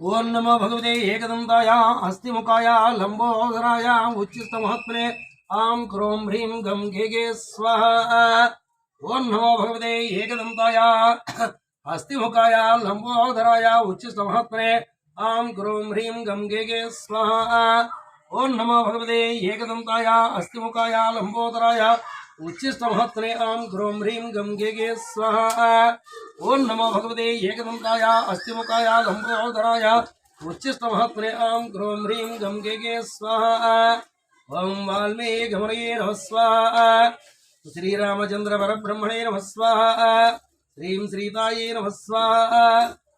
ఓం నమో భగవతే ఏకదంతాయ అస్థిముఖాయ లంబోదరాయ ఉచ్చిష్ట మహాత్మనే ఆం క్రోం హ్రీం గం గే గే స్వహ ఓం నమో భగవతే ఏకదంతాయ అస్థిముఖాయ లంబోదరాయ ఉచ్చిష్ట మహాత్మనే ఆం క్రోం హ్రీం గం గే గే స్వహ ఓం నమో భగవతే ఏకదంతాయ అస్థిముఖాయ లంబోదరాయ ఉచ్చిష్ట మహాత్మనే ఆం క్రోం హ్రీం గం గే గే స్వహ ఓం నమో భగవతే ఏకదంతాయ అస్థిముఖాయ లంబోదరాయ ఉచ్చిష్ట మహాత్మనే ఆం క్రోం హ్రీం గం గే గే స్వాహ ఓం వాల్మీకమణయే నమ స్వాహ శ్రీరామచంద్ర పరబ్రహ్మణే నమ స్వాహ శ్రీం శ్రీతాయే నమ స్వాహ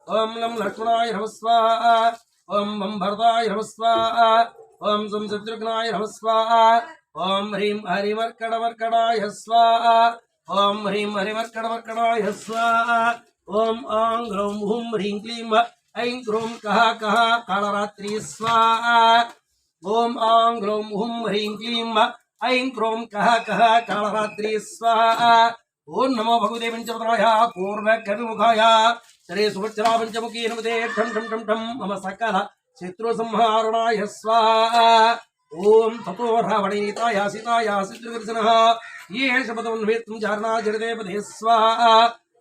ఓం లం లక్ష్మణాయ నమ స్వాహ ఓం వం భరతాయ నమ స్వాహ ఓం సం శత్రుఘ్నాయ నమ స్వాహ ఓం హ్రీం హరిమర్కడమర్కడాయ స్వాహ ఓం హ్రీం హరిమర్కడమర్కడాయ స్వాహ ఓం ఆం గ్రౌం హుం హ్రీం క్లీం ఐం క్రోం కహ కహ కాళరాత్రి స్వాహ ఓం ఆం గ్రౌం హుం హ్రీం క్లీం ఐం క్రోం కహ కహ కాళరాత్రి స్వాహ ఓం నమో భగవతే పంచపత్రాయ పూర్వ కవిముఖాయ శ్రీ సుభద్రా పంచముఖీ నమతే ఠం ఠం ఓం తతో రావణీతాయ సీతాయ శత్రుఘర్షణ ఏ శపథం చారణా జగదే పదే స్వాహ.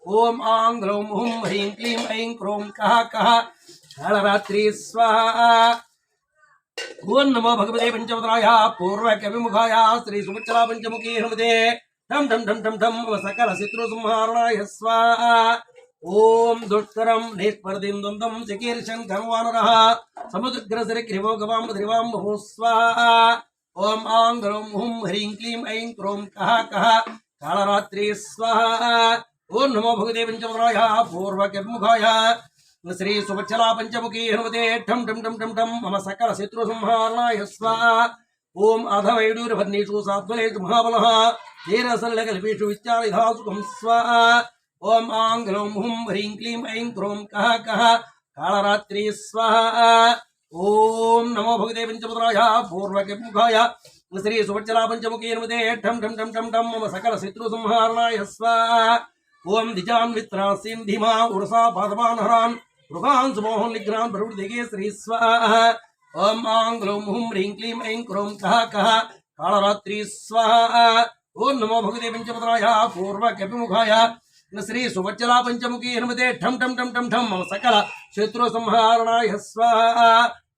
ఓం ఆం గ్లౌం హుం హ్రీం క్లీం ఐం క్రోం కహ కహ కాళరాత్రి స్వాహ. ఓం నమో భగవతే పంచవతరాయ పూర్వ కవిముఖాయ శ్రీ సుభద్రా పంచముఖీ హనుమతే. ఠం ఠం ఠం ఠం ఠం సకల శత్రు సంహారణాయ స్వాహ. ఓం దుష్కరం నిష్పర్దిం ద్వంద్వం చకీర్షన్ కర్వానర సముద్రసరి క్రివోగవాం ద్రివాం బహు స్వాహ ఓం ఆం గ్రౌం హుం హ్రీం క్లీం ఐం క్రోం కహ కహ కాళరాత్రి స్వాహ. ఓం నమో భగదే పంచముఖాయ పూర్వకిర్ముఖాయ. శ్రీ సువచ్చలా పంచముఖీ హనుమతే ఠం ఠం ఠం ఠం ఠం మమ సకల శత్రు సంహారణాయ స్వాహ. ఓం అధవైడూరభర్ణీషు సాత్వలేషు మహాబల. ధీరసల్లకల్పేషు విచారిధాసుకం స్వాహ. ఓం ఆం గ్రౌం హుం హ్రీం క్లీం ఐం క్రోం కహ కహ కాళరాత్రి స్వాహ. ఓం నమో భగవతే పంచముద్రాయ పూర్వకముఖాయ శ్రీ సువచ్చలా పంచముఖీ హనుమతే ఠం ఠం ఠం ఠం ఠం మమ సకల శత్రు సంహారణాయ స్వాహ. ఓం దిజాన్ మిత్రా సింధిమా ఉరసా పాదవాన్ హరాన్ మృగాన్ సుమోహన్ నిగ్రహాన్ ప్రవృతిగే శ్రీ స్వాహ. ఓం ఆం గ్లౌం హుం హ్రీం క్లీం ఐం క్రోం కహ కహ కాళరాత్రి స్వాహ. ఓం నమో భగవతే పంచముద్రాయ పూర్వకపిముఖాయ శ్రీ సువచ్చలా పంచముఖి హనుమతే ఠం ఠం ఠం ఠం ఠం మమ సకల శత్రు సంహారణాయ స్వాహ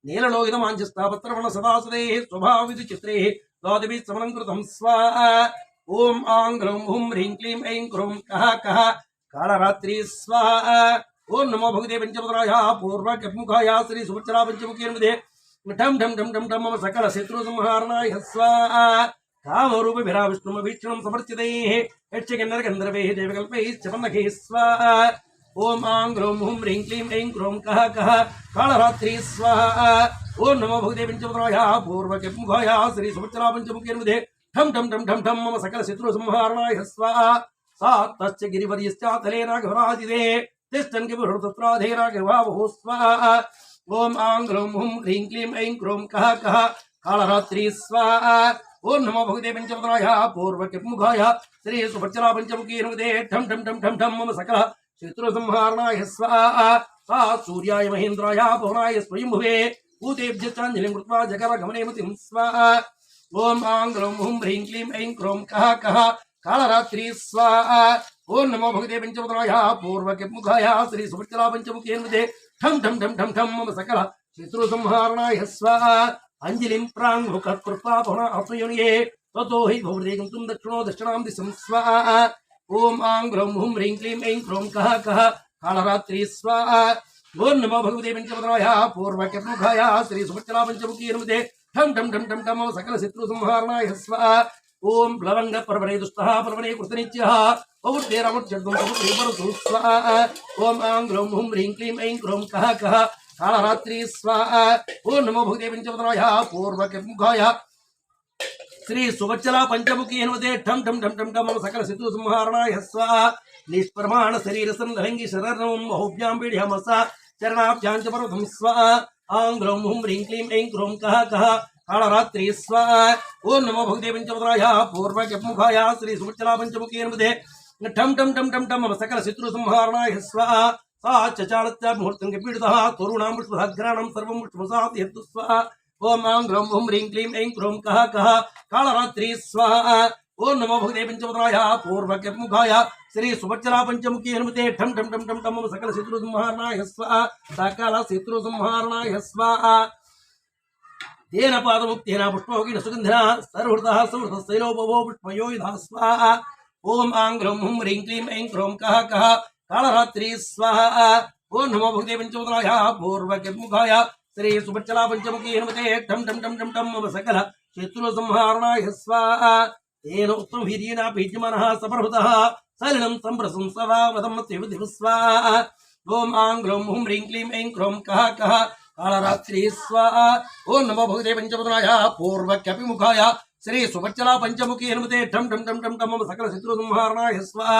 నీలలోహితమాంచస్థాపత్రవణ సదాసుదే స్వభావిధి చిత్రే ద్వాదభి సమలంకృతం స్వాహ ఓం ఆం గ్లౌం హుం హ్రీం క్లీం ఐం క్రోం కహ కహ కాళరాత్రి స్వాహ ఓం నమో భగవతే పంచపదరాయ పూర్వ గప్ముఖాయ శ్రీ సువచ్చలా పంచముఖి హనుమతే ఠం ఠం ఠం ఠం ఠం మమ సకల శత్రు సంహారణాయ స్వాహ కామరూప విరా విష్ణుమ వీక్షణం సమర్చితై యక్షకిన్నర గంధర్వై దేవకల్పై చపన్నఖై స్వాహ ఓం ఆం గ్రౌం హుం హ్రీం క్లీం ఐం క్రోం కహ కహ కాళరాత్రి స్వాహ ఓం నమో భగవతే పంచపదరాయ పూర్వకి కముఖాయ శ్రీ సుభద్రా పంచముఖీ ఠం ఠం ఠం ఠం ఠం మమ సకల శత్రు సంహారణాయ స్వాహ సాత్తశ్చ గిరివర్యశ్చాతలే నాగవరాజిదే తిష్టన్ గిరివృతత్రాధే నాగవావహో స్వాహ ఓం ఆం గ్రౌం హుం హ్రీం క్లీం ఐం క్రోం కహ కహ కాళరాత్రి స్వాహ ఓం నమో భగవతే పంచపదరాయ పూర్వకిముఖాయ శ్రీ సుభద్రా పంచముఖీ నమదే ఠం ఠం ఠం ఠం ఠం మమ సకల శత్రు సంహారణాయ స్వా సూర్యాయ మహేంద్రాయ పవనాయ స్వయంభువే భూతేభ్య చాంజలిం కృత్వా జగర గమనేమతిం స్వా ఓం ఆంగ్లం హుం హ్రీం క్లీం ఐం క్రోం కహ కహ కాళరాత్రి స్వా ఓం నమో భగవతే పంచముద్రాయ పూర్వకిముఖాయ శ్రీ సుభద్రా పంచముఖీ నమదే ఠం ఠం ఠం ఠం ఠం మమ సకల శత్రు సంహారణాయ స్వా అంజలిం ప్రాంగుక కృత్వా పవన అప్రయునియే తతో హి భవదేగం తుం దక్షిణో దక్షిణాం దిశం స్వాహ ఓం ఆం గ్లౌం హుం హ్రీం క్లీం ఐం క్రోం కహ కహ కాళరాత్రి స్వాహ ఓం నమో భగవతే పంచపదనాయ పూర్వకర్ముఖాయ శ్రీ సుభద్రా పంచముఖీ నమదే ఠం ఠం ఠం ఠం ఠం సకల శత్రు సంహారణాయ స్వాహ ఓం ప్లవంగ పర్వణే దుష్ట పర్వణే కృతనిత్యః పౌర్తే రమర్చర్దం స్వాహ ఓం ఆం గ్లౌం హుం హ్రీం క్లీం ఐం క్రోం కహ కహ కాళరాత్రి స్వాహ ఓం నమో భగవతే పంచపదనాయ పూర్వ శ్రీ సువచ్చల పంచముఖి హనుమతే ఠం ఠం ఠం ఠం ఠం సకల శత్రు సంహారణాయ స్వాహ నిష్ప్రమాణ శరీర సంధరంగి శరణం బహుభ్యాం పీఢ్యామస చరణాభ్యాం చ పర్వతం స్వాహ ఆం గ్లౌం హుం హ్రీం క్లీం ఐం క్రోం కహ కహ కాళరాత్రి స్వాహ ఓం నమో భగవతే పంచపదనాయ పూర్వ శ్రీ సువచ్చల పంచముఖి హనుమతే ఠం ఠం ఠం ఠం ఠం సకల శత్రు సంహారణాయ స్వాహ सा चचालत्या मुहूर्तं पीडितः तरुणां पुष्पग्राणं सर्वं पुष्पसात् यत्तु स्वाहा ॐ आं ग्रौं हुं ह्रीं क्लीं ऐं क्रों कः कः कालरात्रि स्वाहा ॐ नमो भगवते पञ्चमुद्राय पूर्वकमुखाय श्री सुभच्चला पञ्चमुखी हनुमते ठं ठं ठं ठं ठं मम सकल शत्रु संहारणाय स्वाहा सकल शत्रु संहारणाय स्वाहा तेन पादमुक्तेन पुष्पौकिन सुगन्धिना सर्वृतः संवृतस्तैलोपवो पुष्पयो यथा स्वाहा ॐ आं ग्रौं हुं ह्रीं क्लीं ऐं क्रों कः కాళరాత్రి స్వహ ఓ నమో భక్తి పంచముద్రాయ పూర్వకిముఖాయ శ్రీ సుభచ్చలా పంచముఖి హనుమతే ఢం ఢం ఢం ఢం ఢం మమ సకల శత్రు సంహారణాయ స్వాహ తేన ఉత్తమ వీర్యేన పీజ్యమాన సమర్భుత సలిలం సంప్రసం సవా వదం త్రివిధి స్వాహ ఓం ఆం గ్లౌం హుం హ్రీం క్లీం ఐం క్రౌం కహ కహ కాళరాత్రి స్వాహ ఓ నమో భగవతే పంచముద్రాయ పూర్వక్యపిముఖాయ శ్రీ సుభచ్చలా పంచముఖి హనుమతే ఢం ఢం ఢం ఢం ఢం మమ సకల శత్రు సంహారణాయ స్వాహ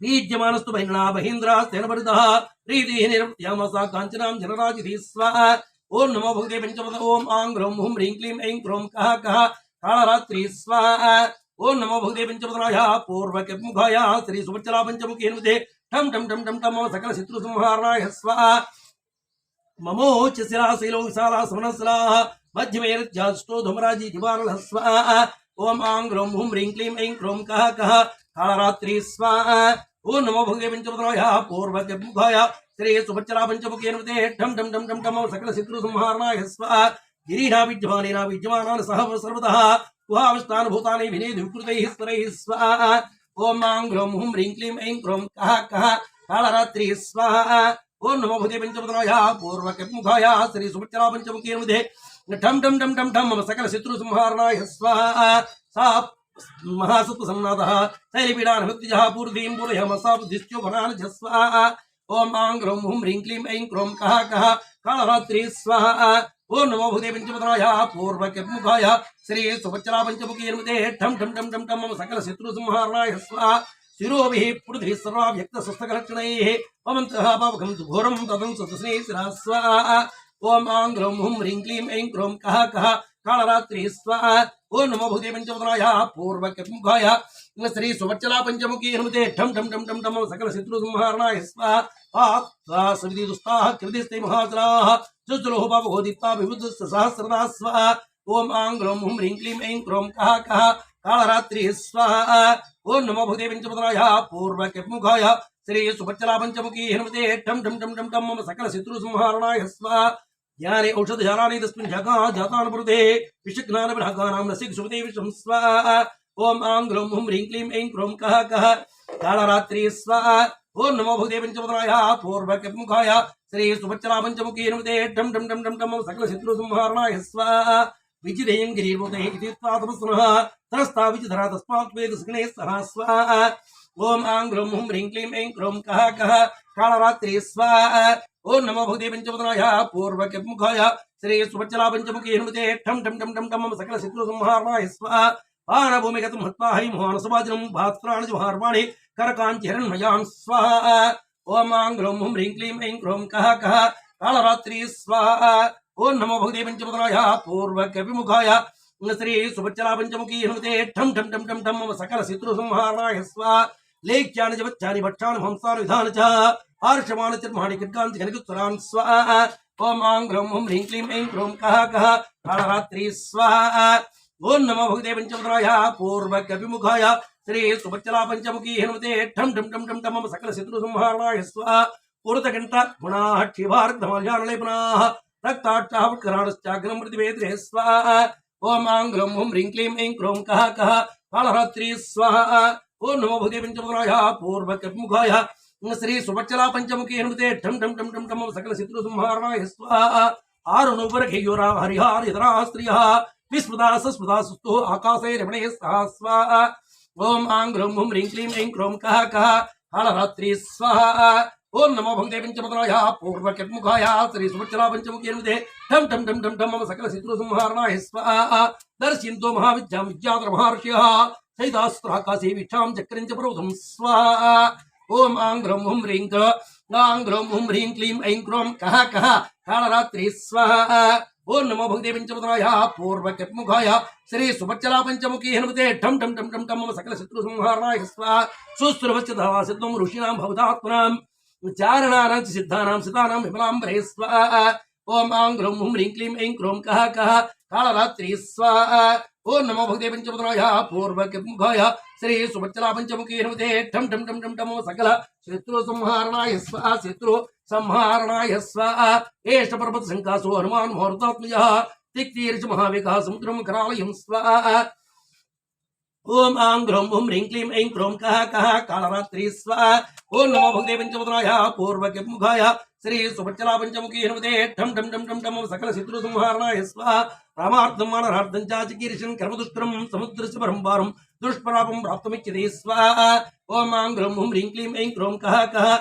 बीज्यमानस्तु बहिर्णा महीन्द्रास्तेन परितः प्रीतिः निरत्यामसा काञ्चनां जनराजिधि स्वाहा। ॐ नमो भगवते पञ्चमद ॐ आं ग्रौं हुं ह्रीं क्लीं ऐं क्रों कः कः। कालरात्रि स्वाहा। ॐ नमो भगवते पञ्चमदराय पूर्वकमुखाय श्री सुभच्चला पञ्चमुखी हनुमते ठं ठं ठं ठं ठं, मम सकल शत्रुसंहारणाय स्वाहा। ममोच शिलाशीलो विशाला समनस्लाः, मध्यमे रज्जाष्टो धूमराजी, दिवानलः स्वाहा। ॐ आं ग्रौं हुं ह्रीं क्लीं ऐं क्रों कः कः। తాళరాత్రి స్వ ఓ నమో భంగే పంచముద్రాయ పూర్వజ ముఖాయ శ్రీ సుభచ్చరా పంచముఖేనుతే ఢం ఢం ఢం ఢం ఢం సకల శత్రు సంహారణాయ స్వ గిరీడా విద్యమానేన విద్యమానాన్ సహ సర్వతః గుహావస్థానుభూతాని వినేది వికృతై స్వరై స్వ ఓం మాం హుం హ్రీం క్లీం ఐం క్రోం కహ కహ కాళరాత్రి స్వ ఓం నమో భూతే పంచముద్రాయ పూర్వక ముఖాయ శ్రీ సుభచ్చరా పంచముఖేనుతే ఢం ఢం ఢం ఢం ఢం మమ సకల శత్రు సంహారణాయ స్వ సా महासत्वसन्नाथः शैलपीडानभक्तिजः पूर्वीं पूरयमसाबुद्धिश्चो वनान् स्वाहा ॐ आं ग्रौं हुं ह्रीं क्लीं ऐं क्रों कः कः कालरात्रि स्वाहा ॐ नमो भूते पञ्चपत्राय पूर्वकमुखाय श्री सुभच्चला पञ्चमुखी हनुमते ठं ठं ठं ठं ठं मम सकल शत्रुसंहारणाय स्वाहा शिरोभिः पृथिभिः सर्वा व्यक्तस्वस्तकलक्षणैः ममन्तः पावकं घोरं तदं सतस्नै शिरा स्वाहा ॐ आं ग्रौं हुं ह्रीं क्लीं ऐं क्रों कः कः కాళరాత్రి స్వాహ ఓ నమో భూతే పంచముద్రాయ పూర్వకంభాయ శ్రీ సువర్చలా పంచముఖీ హనుమతే ఢం ఢం ఢం ఢం ఢం సకల శత్రు సంహారణాయ స్వాహ పాప్ స్వా సమితి దుస్తాహ కృతిస్తే మహాసరాహ చుచులోహ పాపహోదిత్తా విబుద్ధ సహస్రదా స్వాహ ఓం ఆం గ్రోం హుం హ్రీం క్లీం ఐం క్రోం కహ కహ కాళరాత్రి స్వాహ ఓ నమో భూతే పంచముద్రాయ పూర్వకంభాయ శ్రీ సువర్చలా పంచముఖీ హనుమతే ఢం ఢం ఢం ఢం ఢం మమ సకల శత్రు సంహారణాయ స్వాహ జ్ఞానే ఔషధశాలాని తస్మిన్ జగా జాతానుభృతే విషజ్ఞాన విరాగానాం రసి సుమతి విషం స్వ ఓం ఆం గ్రౌం హుం హ్రీం క్లీం ఐం క్రోం కహ కహ కాళరాత్రి స్వ ఓం నమో భగవతే పంచముద్రాయ పూర్వకముఖాయ శ్రీ సుభచ్చరా పంచముఖీ నమతే ఢం ఢం ఢం ఢం ఢం సకల శత్రు సంహారణాయ స్వ విజిరేయం గిరీర్మతే ఇది త్వా తమస్సునః తరస్థా విజిధరా తస్మాత్ వేద సుగణే సహా స్వ ఓం ఆం గ్రౌం హుం హ్రీం క్లీం ఐం క్రోం కహ కహ కాళరాత్రి స్వ ఓం నమో భూదే పంచముద్రాయ పూర్వకి ముఖాయ శ్రీ సుభచ్చలా పంచముఖి హనుమతే ఠం ఠం ఠం ఠం ఠం సకల శత్రు సంహారాయ స్వ. పానభూమిగతం హత్వాహై మోహనసభాజనం భాస్కరాణి జుహార్వాణి కరకాంతి హిరణ్మయాం స్వ. ఓం ఆం హ్రోం హుం హ్రీం క్లీం ఐం హ్రోం కహ కహ. కాళరాత్రి స్వ. ఓం నమో భూదే పంచముద్రాయ పూర్వకి ముఖాయ శ్రీ సుభచ్చలా పంచముఖి హనుమతే ఠం ఠం ఠం ఠం ఠం సకల శత్రు సంహారాయ స్వ. లేఖ్యాన జవచ్చాని భక్షాని హంసాని విధాన చ ఆర్షమాణ చిర్మాణి కిట్కాంతి స్వరాన్ స్వ ఓం ఆం గ్రౌం హుం హ్రీం క్లీం ఐం క్రోం కహ కహ కాళరాత్రి స్వ ఓం నమో భగదే పంచముద్రాయ పూర్వకవిముఖాయ శ్రీ సుభచ్చలా పంచముఖీ హనుమతే ఠం ఠం ఠం ఠం ఠం సకల శత్రు సంహారణాయ స్వాహ పూర్తకంఠ గుణాః క్షివార్ధమాల్యానలేపనాః రక్తాక్షావత్కరాణశ్చాగ్రం ప్రతివేద్రే స్వ ఓం ఆం గ్రౌం హుం హ్రీం క్లీం ఐం క్రోం కహ కహ కాళరాత్రి స్వ ఓం నమో భగవతే పంచముద్రాయ పూర్వకముఖాయ శ్రీ సుభచ్చలా పంచముఖీ హనుమతే ఠం ఠం ఠం ఠం ఠం సకల శత్రు సంహారణాయ స్వాహ ఆరు నౌపరఖేయోరా హరిహార ఇతరా స్త్రియ విస్మృతా సస్మృతా సుస్తు ఆకాశే రమణే సహా స్వాహ ఓం ఆం గ్రౌం హుం హ్రీం క్లీం ఐం క్రోం కః కః కాళరాత్రి స్వాహ ఓం నమో భగవతే పంచముద్రాయ పూర్వకముఖాయ శ్రీ సుభచ్చలా పంచముఖీ హనుమతే ఠం ఠం ఠం ఠం ఠం మమ సకల శత్రు సంహారణాయ స్వాహ దర్శయంతో మహావిద్యాం విద్యాధర మహర్షియ సైదాస్త్రాకాశే విక్షాం చక్రం చ ప్రౌధం స్వాహ ఓం ఆంగ్రం హుం హ్రీం క్ర ఆం హుం హ్రీం క్లీం ఐం క్రోం కహ కహ కాళరాత్రి స్వాహ ఓం నమో భగవతే పంచముద్రాయ పూర్వకముఖాయ శ్రీ సుభచ్చలా పంచముఖీ హనుమతే ఠం ఠం ఠం ఠం ఠం మమ సకల శత్రు సంహారణాయ స్వాహ సుస్రవస్య సిద్ధం ఋషీణాం భవతాత్మనాం చారణానాం చ సిద్ధానాం సితానాం విమలాంబరే స్వాహ ఓం ఆంగ్రం హుం హ్రీం క్లీం ఐం క్రోం కహ కహ కాళరాత్రి స్వాహ ఓ నమో భక్తి పంచముద్రాయ పూర్వకింభాయ శ్రీ సుభచ్చలా పంచముఖీ హనుమతే ఠం ఠం ఠం ఠం ఠమో సకల శత్రు సంహారణాయ స్వాహ శత్రు సంహారణాయ స్వాహ ఏష పర్వత సంకాసో హనుమాన్ ముహూర్తాత్మజ తిక్తీర్చ మహావికా సముద్రం కరాలయం స్వాహ ఓం ఆం గ్రౌం హుం హ్రీం క్లీం ఐం క్రోం కహ కహ కాళరాత్రి స్వాహ ఓం నమో భగవతే పంచముద్రాయ పూర్వకింభాయ శ్రీ సుభచ్చలా పంచముఖీ హనుమతే ఠం ఠం ఠం ఠం ఠమో సకల శత్రు సంహారణాయ స్వాహ రామార్థం మానరార్థం చాచికీర్షం కర్మదుష్కరం సముద్రస్య పరంపారం దుష్పరాపం ప్రాప్తమిచ్చదే స్వాహ. ఓం ఆం గ్రం హుం హ్రీం క్లీం ఐం క్రోం కహ కహ.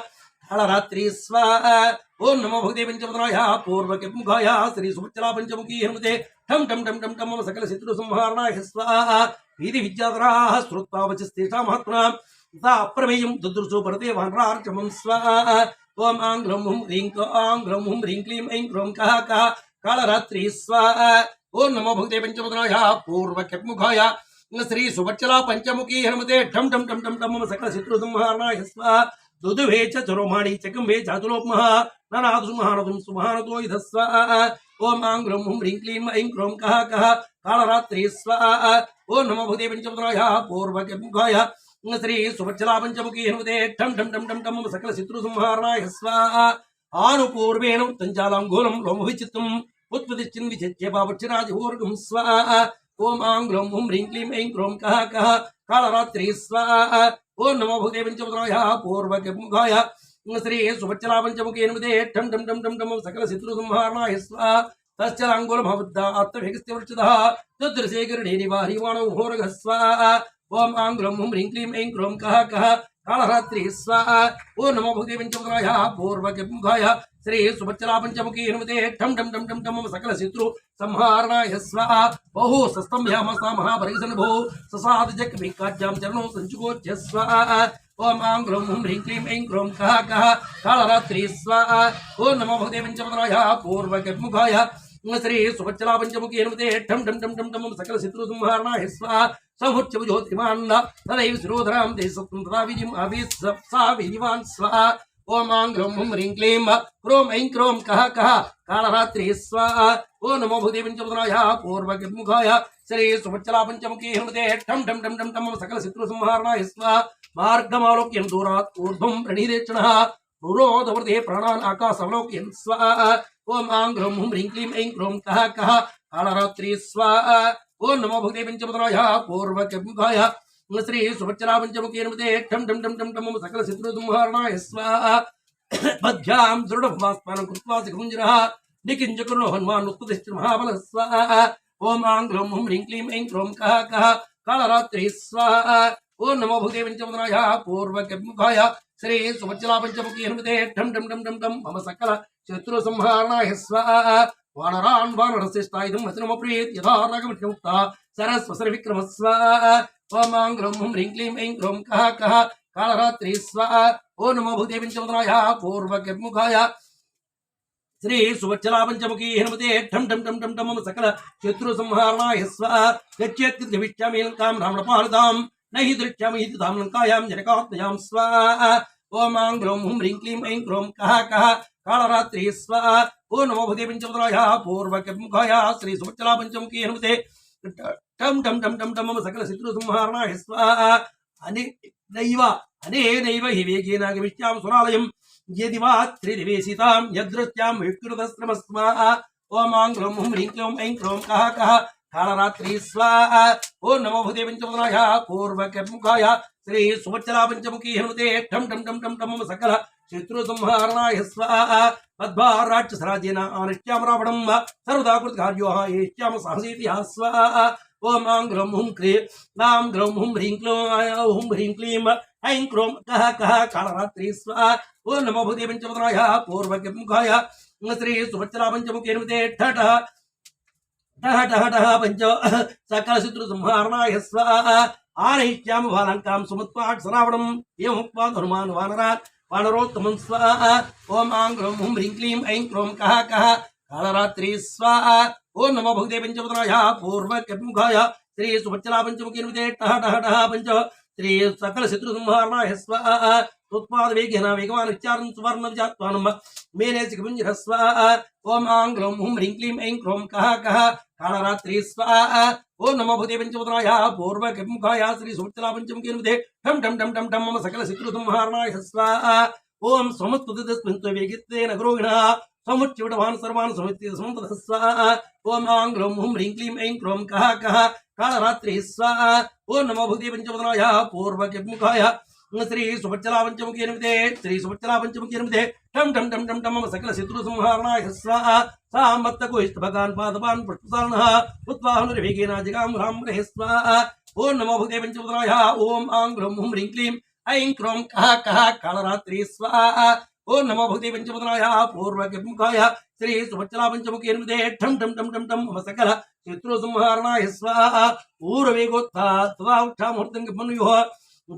కాళరాత్రి స్వాహ. ఓం నమో భగవతే పంచముద్రాయ పూర్వముఖాయ శ్రీ సుభచ్చలా పంచముఖీ హనుమతే. టం టం టం టం టం మమ సకల శత్రు సంహారణాయ స్వాహ. వీధి విద్యాధరాः శ్రుత్వా వచస్తేషా మహాత్మనా తా అప్రమేయం దుదృశో భరతే వానరార్చమం స్వాహ. ఓం ఆం గ్రౌం హుం హ్రీం ఆం గ్రౌం హుం హ్రీం క్లీం ఐం క్రోం కహ కహ. కాళరాత్రి స్వాహ. ఓం నమో భగవతే పంచముద్రాయ పూర్వముఖాయ శ్రీ సుభచ్చలా పంచముఖీ హనుమతే ఠం ఠం ఠం ఠం ఠం సకల శత్రు సంహారణాయ స్వ. దుదువే చ చరోమాణి చకంబే చాతులోప్మః ననాదు సుమహానదుం సుమహానతో ఇధ స్వాహ ఓం ఆం గ్రం హుం హ్రీం క్లీం ఐం క్రోం కహ కహ. కాళరాత్రి స్వ. ఓం నమో భగవతే పంచముద్రాయ పూర్వముఖాయ శ్రీ సుభచ్చలా పంచముఖీ హనుమతే ఠం ఠం ఠం ఠం ఠం సకల శత్రు సంహారణాయ స్వాహ ఆనుపూర్వేణ తంజాలాంగూలం లోమవిచిత్తం ఉత్పదిచ్చిన్ విచిత్య బాబక్షరాజోర్గం స్వాహ ఓం ఆం గ్రౌం హుం హ్రీం క్లీం ఐం క్రోం కహ కహ కాళరాత్రి స్వాహ ఓం నమో భగవతే పంచముద్రాయ పూర్వముఖాయ శ్రీ సుభచ్చలా పంచముఖీ హనుమతే ఠం ఠం ఠం ఠం ఠం మమ సకల శత్రు సంహారణాయ స్వాహ తశ్చలాంగులమవద్ద అత్తభిగస్త్య వృక్షదః తద్రశేఖరణే నివారివాణౌ హోరగ స్వాహ ఓం ఆం గ్రౌం హుం హ్రీం క్లీం ఐం క్రోం కహ కహ కాళరాత్రి స్వాహ ఓ శ్రీ సుభచ్చలాపంచముఖి హనుమతే ఠం ఠం ఠం ఠం ఠం సకల శత్రు సంహారణాయ స్వాహ బహు సస్తంభ్యామసా మహాపరిసన్ భో ససాద జక్ భీకాజ్యాం చరణం సంచుకోచ్య స్వాహ ఓం ఆం గ్రౌం హుం హ్రీం క్లీం ఐం క్రోం కహ కహ కాళరాత్రి స్వాహ ఓం నమో భగవతే పంచముద్రాయ పూర్వముఖాయ శ్రీ సుభచ్చలా పంచముఖి హనుమతే ఠం ఠం ఠం ఠం ఠం సకల శత్రు సంహారణాయ స్వాహ సముచ్చవ జ్యోతిమాన్న తదైవ శిరోధరాం తే సత్వం తదా విధిం అవి సా విధివాన్ స్వాహ ఓం ఆం హుం హ్రీం క్లీం క్రోం ఐం క్రోం కహ కహ కాళరాత్రి స్వాహ ఓ నమో భగవతే పంచముద్రాయ పూర్వముఖాయ శ్రీ సుభచ్చలా పంచముఖీ హృదే ఠం ఠం ఠం ఠం ఠం సకల శత్రు సంహారణాయ స్వాహ మార్గమాలోక్యం దూరాత్ ఊర్ధ్వం ప్రణీరేక్షణ పురోధవృతే ప్రాణాన్ ఆకాశవలోక్యం స్వాహ ఓం ఆం గ్రౌం హుం హ్రీం క్లీం ఐం క్రోం కహ కహ కాళరాత్రి స్వాహ ఓం నమో భగవతే పంచముద్రాయ పూర్వముఖాయ శ్రీ సుభచ్చలా ఠం ఠం ఠం ఠం ఠం సకల శత్రు స్వాహ పద్భ్యాం దృఢభాస్మానం కృత్వా శిఖముంజరః నికింజకుర్లో హనుమాన్ ఉత్పదిష్ట మహాబల స్వాహ ఓం ఆం గ్రౌం హుం హ్రీం క్లీం ఐం క్రోం కహ కహ కాళరాత్రి స్వాహ ఓం నమో భగవతే పంచముద్రాయ పూర్వముఖాయ శ్రీ సుభచ్చలా ఠం ఠం ఠం ఠం ఠం మమ సకల శత్రు సంహారణాయ స్వాహ వానరాన్ వానరశ్రేష్టాయుధం వచనమప్రీత్ యథా రాగమిత్యుక్త సరస్వసర విక్రమస్వ స్వాహ ఓం గ్రౌం హ్రీం క్లీం ఐం క్రోం కహ కహ కాళరాత్రి స్వ ఓ నమో భూతే పంచముద్రాయ పూర్వముఖాయ శ్రీ సువచ్చలా పంచముఖీ హనుమతే ఠం ఠం ఠం ఠం ఠం మమ సకల శత్రు సంహారణాయ స్వాహ గచ్చేత్కృష్యామి లంకాం రావణపాలితాం నహి దృశ్యామి హితి తాం లంకాయాం జనకాత్మయాం స్వ ఓం ఆం గ్రౌం హుం హ్రీం క్లీం ఐం క్రోం కహ కహ కాళరాత్రి స్వ ఓ నమో భూతే పంచముద్రాయ పూర్వముఖాయ శ్రీ సువచ్చలా పంచముఖీ హనుమతే టం టం టం టం టం మమ సకల శత్రు సంహారణాయ స్వాహ. అనే నైవ అనేనైవ హి వేగేనాగమిష్యాం సురాలయం యది వా త్రిదివేశితాం యదృత్యాం వికృతశ్రమ స్వాహ ఓం ఆం గ్రౌం హుం హ్రీం క్లోం ఐం క్రౌం కహ కహ. కాళరాత్రి స్వాహ. ఓం నమో భూతే పంచముఖాయ పూర్వకముఖాయ శ్రీ సువచ్చలా పంచముఖీ హనుమతే టం టం టం టం టం మమ సకల శత్రు సంహారణాయ స్వాహ. పద్భా రాక్షసరాజేన ఆనిష్యామ రావణం. సర్వదా కృత ఏష్యామ సహసీతి స్వాహ. ఓం ఆం గ్రౌం హుం క్రీ నాం గ్రౌం హుం హ్రీం క్లౌం హుం హ్రీం క్లీం ఐం క్రోం కహ కహ కాళరాత్రి స్వాహ ఓం నమో భూతే పంచముద్రాయ పూర్వముఖాయ శ్రీ సుభచ్చలా పంచముఖీ హనుమతే ఠట టహ టహ టహ పంచ సకల శత్రు సంహారణాయ స్వాహ ఆనహిత్యామ బాలంకాం సుమత్వాట్ సరావణం ఏముక్వా హనుమాన్ వానరాన్ వానరోత్తమం స్వాహ ఓం ఆం గ్రౌం హుం హ్రీం క్లీం ఐం క్రోం కహ కహ కాళరాత్రి స్వాహ ఓ నమ భగవతే పంచముద్రాయ పూర్వముఖాయ శ్రీ సుభచ్చలా పంచముఖి హనుమతే టహ టహ టహ పంచ. శ్రీ సకల శత్రు సంహారణాయ స్వాహ ఉత్పాద వేగిన వేగవాన్ ఉచ్చారణ సువర్ణ విజాత్వానం మేనేసి పుంజర స్వాహ ఓం ఆంగ్లం హుం హ్రీం క్లీం ఐం క్రోం కహ కహ. కాళరాత్రి స్వాహ ఓ నమ భూతే పంచముద్రాయ పూర్వ కిముఖాయ శ్రీ సుభచ్చలా పంచముఖి పంచముఖేనుదే ఠం ఠం ఠం ఠం ఠం మమ సకల శత్రు సంహారణాయ స్వాహ ఓం సముత్పదితస్మిన్ నగరోగిణ గురోగిణ సముచ్యుడవాన్ సర్వాన్ సమితి సముపద స్వాహ ఓం ఆంగ్లం హుం హ్రీం క్లీం ఐం క్రోం కహ కహ కాళరాత్రి స్వాహ ఓం నమో భూతే పంచముద్రాయ పూర్వ కిముఖాయ శ్రీ సుభచ్చలా పంచముఖి ఎనిమిదే శ్రీ సుభచ్చలా పంచముఖి ఎనిమిదే టం టం టం టం టం మమ సకల శత్రు సంహారణాయ స్వాహ సామత్తకు ఇష్టభగాన్ పాదపాన్ పుష్పసారణ ఉత్వాహనుర్వేగేన జగాం రాం రహే స్వాహ ఓం నమో భూతే పంచముద్రాయ ఓం ఆంగ్లం హుం హ్రీం క్లీం ఐం క్రోం కహ కహ కాళరాత్రి స్వాహ ఓం నమో భూతే పంచముద్రాయ పూర్వ శ్రీ సుభచ్చలా పంచముఖి ఎనిమిదే ఠం ఠం ఠం ఠం ఠం మమ సకల శత్రు సంహారణాయ స్వాహ పూర్వవేగోత్థా తదా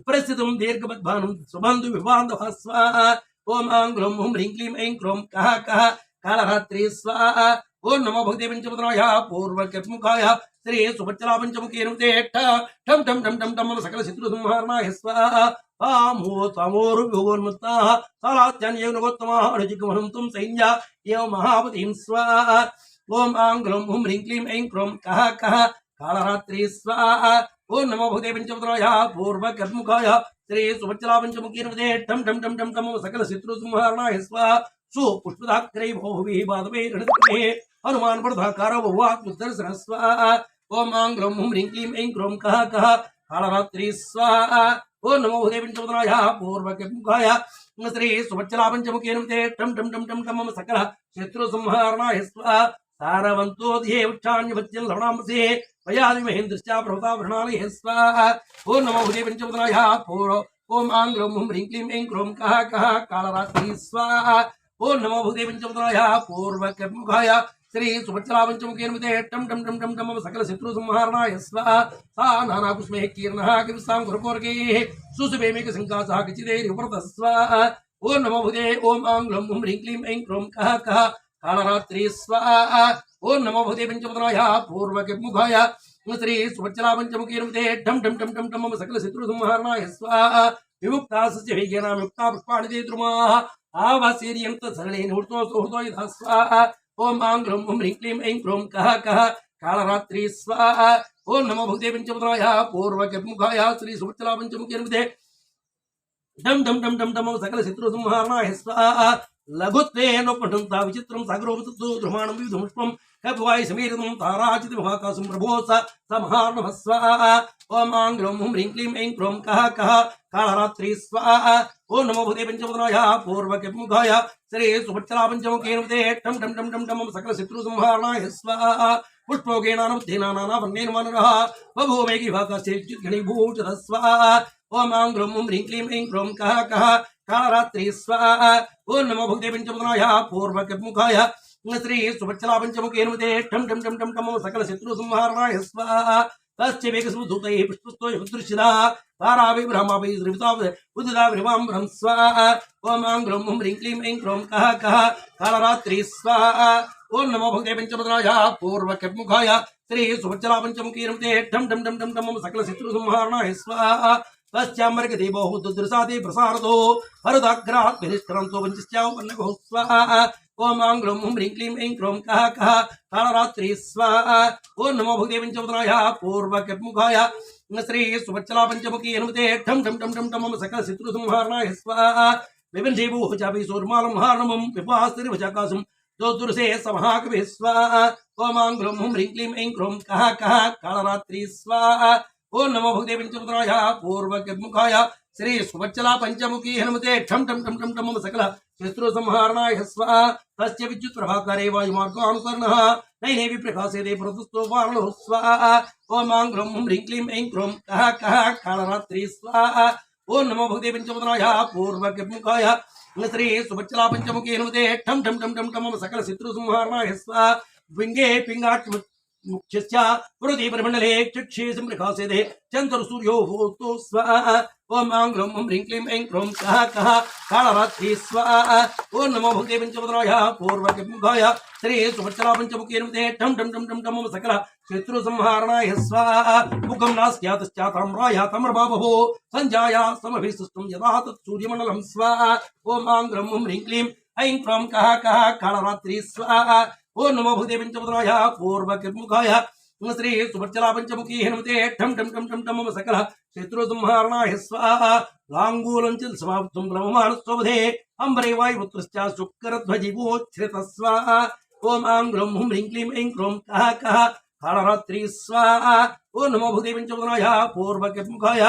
ప్రస్థితం దీర్ఘమద్భానం సుబంధు వివాంధవ స్వాహ ఓం ఆంగ్లం హుం హ్రీం క్లీం ఐం క్రోం కహ కహ కాళరాత్రి స్వాహ ఓం నమో భక్తి పంచముద్రాయ పూర్వకర్ముఖాయ శ్రీ సుభచ్చలా పంచముఖి ఎనిమిదే ఠం టం టం టం టం సకల శత్రు సంహారణాయ స్వాహ సైన్య ఏ మహాపతిం స్వాహ. ఓం ఆంగ్లం హుం హ్రీం క్లీం ఐం క్రోం కహ కహ. కాళరాత్రి స్వాహ. ఓం నమో భగవతే పంచముద్రాయ పూర్వకర్ముఖాయ శ్రీ సుభచ్చలా పంచముఖి ఎనిమిదే ఠం టం టం టం టం సకల శత్రు సంహారణాయ స్వాహ. సు పుష్పదాగ్రై భోభి బాధవే రణే హనుమాన్ పడధాకార బహువాత్ముద్దర్శన స్వాహ ఓం ఆంగ్లం హుం హ్రీం క్లీం ఐం క్రోం కహ కహ కాళరాత్రి స్వాహ ఓం నమో భగవతే పంచముద్రాయ శ్రీ సుభచ్చలాపంచముఖేన టం టం టం టం టం మమ సకల శత్రు సంహారణాయ స్వ సారవంతో ధ్యే ఉచ్చాన్యవత్యం లవణాంసే వయాది మహేంద్రశ్చా ప్రభుతాభరణాలయ స్వ ఓం నమో భూతే పంచముద్రాయ పూర్వ ఓం ఆంగ్లం హ్రీం క్లీం ఐం క్రోం కహ కహ కాళరాత్రి స్వాహ ఓం నమో భూదే పంచముద్రాయ పూర్వకర్ముఖాయ శ్రీ సుభచ్చలా పంచముఖి టం టం టం టం టం సకల శత్రు సంహారణాయ స్వాహ సా నానా కుస్మే కీర్ణ కవిస్తాం గురుకోర్గే. సుసుభేమిక సంకాసా కిచిదేరివ్రత స్వాహ ఓం నమో భూదే ఓం ఆంగ్లం హుం హ్రీం క్లీం ఐం క్రోం కహ కహ కాళరాత్రి స్వాహ ఓం నమో భూతే పంచముద్రాయ పూర్వకర్ముఖాయ శ్రీ సుభచ్చలా పంచముఖి ఎనిమిదే టం టం టం టం టం మమ సకల శత్రు సంహారణాయ స్వాహ విముక్తా సస్య వేగేన పుష్పాణి తే ఆవాసీర్యంత సరళేన హృతో సుహృతో యథా స్వాహ ఓం ఆంగ్లం ఓం హ్రీం క్లీం ఐం క్లోం కహ కహ కాళరాత్రి స్వాహ ఓం నమో భూతే పంచముద్రాయ పూర్వకముఖాయ శ్రీ సుభద్రా పంచముఖి డం డం డం డం డం సకల శత్రు సంహారణాయ స్వాహ లఘుత్వేనోపఠంతా విచిత్రం సాగరోపతు ధ్రుమాణం విధుముష్పం కద్వాయ సమీరితం తారాచితి మహాకాశం ప్రభో స సంహార్ణమ స్వాహ ఓం ఆంగ్లం హుం హ్రీం క్లీం ఐం క్రోం కహ కహ కాళరాత్రి స్వాహ ఓం నమో భూతే పంచముద్రాయ పూర్వ కిముఖాయ శ్రీ సుభచ్చలా పంచముఖేనుతే టం టం టం టం టం సకల శత్రు సంహారణాయ స్వాహ పుష్పోగేనానుద్ధేనానావర్ణేన మనరః బభూమేకి భాగశ్చేత్గణీభూషద స్వాహ ఓం ఆంగ్లం హుం హ్రీం క్లీం ఐం క్రోం కహ కహ కాళరాత్రి స్వాహ శ్రీ సుభచ్చలా ఏనుమతే ఎనిమిదే టం టం టం టం టం సకల శత్రు సంహారాయ స్వాహ తస్య వేగసముధూతై పుష్పస్తో దృశ్యదా తారాభి బ్రహ్మాభి శ్రీవితా ఉదితా విభాం బ్రహ్మ స్వాహ ఓం ఆంగ్లం హుం హ్రీం క్లీం ఐం క్రోం కహ కహ. కాళరాత్రి స్వాహ ఓం నమో భగవతే పంచముద్రాయ పూర్వ శ్రీ సుభచ్చలా పంచముఖి ఎనిమిదే టం సకల శత్రు సంహారణాయ స్వాహ హరుదాగ్రాత్ వినిష్కరంతో స్వాహ ఓం ఆంగ్లం హుం హ్రీం క్లీం ఐం క్రోం కహ కహ కాళరాత్రి స్వాహ ఓం నమో భగవతే పంచముద్రాయ పూర్వ కిముఖాయ శ్రీ సుభచ్చలా పంచముఖి ఎనిమిదే ఠం ఠం ఠం ఠం ఠం సకల శత్రు సంహారణాయ స్వాహ విభిన్నేభూ చాపి సూర్మాలం హార్ణమం విపాస్తిరివచాకాశం దోదుర్సే సమహాకవి స్వాహ ఓం ఆంగ్లం హుం హ్రీం క్లీం ఐం క్రోం కహ కహ కాళరాత్రి స్వాహ ఓం నమో భగవతే పంచముద్రాయ పూర్వ కిముఖాయ శ్రీ సుభచ్చలా పంచముఖి హనుమతే ఠం ఠం ఠం ఠం ఠం సకల శత్రు సంహారణాయ స్వ తస్య విద్యుత్ ప్రభాకరే వాయుమార్గానుకర్ణ నైనే విప్రకాశేదే ప్రతుస్తో వారణో స్వాహ ఓం ఆంగ్లం హుం హ్రీం క్లీం ఐం క్రోం కహ కహ కాళరాత్రి స్వాహ ఓం నమో భగవతే పంచముద్రాయ పూర్వ కిముఖాయ శ్రీ సుభచ్చలా పంచముఖి హనుమతే ఠం ఠం ఠం ఠం ఠం సకల శత్రు సంహారణాయ స్వ వింగే పింగాట్ ముఖ్యస్య హృదయ పరిమండలే చక్షే సంప్రకాశేదే చంద్ర సూర్యో భూతో స్వ ఓం ఆం గ్లం ఓం హ్రీం క్లీం ఐం క్రోం సహ కహ కాళరాత్రి స్వాహ ఓం నమో భగవతే పంచముద్రాయ పూర్వకిముఖాయ శ్రీ సుభచ్చలా పంచముఖీ నమతే టం టం టం టం టం సకల శత్రు సంహారణాయ స్వాహ ముఖం నాస్యాతశ్చాతామ్రాయ తమ్రబాబు సంజాయ సమభిసుష్టం యదా తత్ సూర్యమండలం స్వాహ ఓం ఆం గ్లం ఓం హ్రీం క్లీం ఐం క్రోం కహ కహ కాళరాత్రి స్వాహ ఓం నమో భగవతే పంచముద్రాయ పూర్వకిముఖాయ శ్రీ సుభచ్చలా పంచముఖీ హనుమతే ఠం ఠం ఠం ఠం ఠం మమ సకల శత్రు సంహారణాయ స్వాహ. లాంగూలం చ సమాప్తం బ్రహ్మానస్వదే అంబరే వాయుపుత్రశ్చ శుక్రధ్వజివోచ్ఛ్రిత స్వాహ ఓం ఆం గ్లం హుం హ్రీం క్లీం ఐం క్రోం కహ కహ. కాళరాత్రి స్వాహ. ఓ నమో భూదే పంచముద్రాయ పూర్వకముఖాయ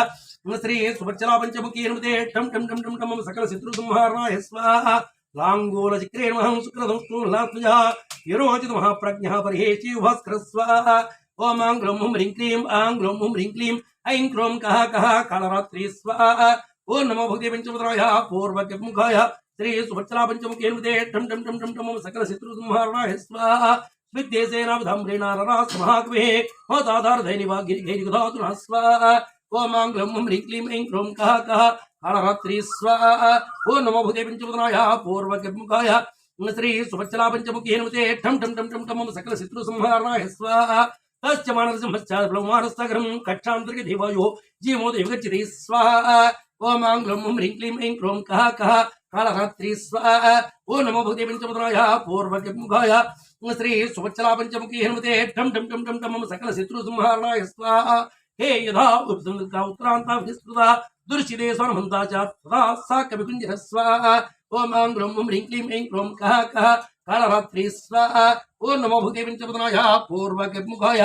శ్రీ సుభచ్చలా పంచముఖీ హనుమతే ఠం ఠం ఠం ఠం ఠం మమ సకల శత్రు సంహారణాయ స్వాహ. లాంగూల చక్రేణమహం శుక్రధంస్తూలాత్మజ యరోచిత మహాప్రజ్ఞ పరిహేచి భాస్కర స్వాహ ఓం ఆం గ్లం హుం హ్రీం క్లీం ఆం గ్లం హుం హ్రీం క్లీం ఐం క్రోం కహ కహ కాళరాత్రి స్వాహ ఓం నమో భగవతే పంచముద్రాయ పూర్వకముఖాయ శ్రీ సుభచ్చలా పంచముఖే హృదే టం టం టం టం టం సకల శత్రు సంహారణాయ స్వాహ విద్యేసేనాధామ్రేణారరాస్ మహాకవే హోతాధార దైనివా గిరిగైరిగుధాతున స్వాహ ఓం ఆం గ్లం హుం హ్రీం క్లీం ఐం క్రోం కహ కహ కాళరాత్రి స్వాహ ఓం శ్రీ సుభచ్చలా పంచముఖే హృదే ఠం ఠం ఠం ఠం టం సకల శత్రు సంహారణాయ స్వాహ తస్య మానసింహశ్చాద్బ్రహ్మానస్తగరం కక్షాంతర్గ దేవాయో జీవోదయ విగచ్చతి స్వాహ ఓం ఆంగ్లం ఓం హ్రీం క్లీం హ్రీం క్రోం కహ కహ కాళరాత్రి స్వాహ ఓ నమో భక్తి పంచముద్రాయ పూర్వకముఖాయ శ్రీ సువచ్చలా పంచముఖీ హనుమతే ఠం ఠం ఠం ఠం ఠం సకల శత్రు సంహారణాయ స్వాహ హే యథా ఉపసంగ ఉత్తరాంత విస్తృత దుర్శిదే స్వర్మంతా చ తదా సా కవికుంజర స్వాహ ఓం ఆం గ్లం ఓం హ్రీం క్లీం ఐం క్రోం కహ కహ కాళరాత్రి స్వాహ ఓ నమో భూతే పంచపదనాయ పూర్వగముఖాయ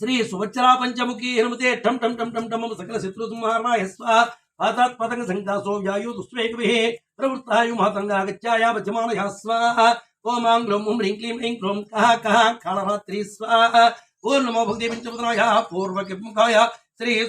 శ్రీ సువచ్చరా పంచముఖీ హనుమతే టం టం టం టం టం సకల శత్రు సంహారణాయ స్వాహ పాతాత్ పతంగ సంకాసో వ్యాయు దుస్వేగవిహే ప్రవృత్తాయు మహతంగా గచ్చాయ బధ్యమానయ స్వాహ ఓం ఆం గ్లం ఓం హ్రీం క్లీం ఐం క్రోం కహ కహ కాళరాత్రి స్వాహ ఓం నమో భూతే పంచపదనాయ పూర్వగముఖాయ శ్రీ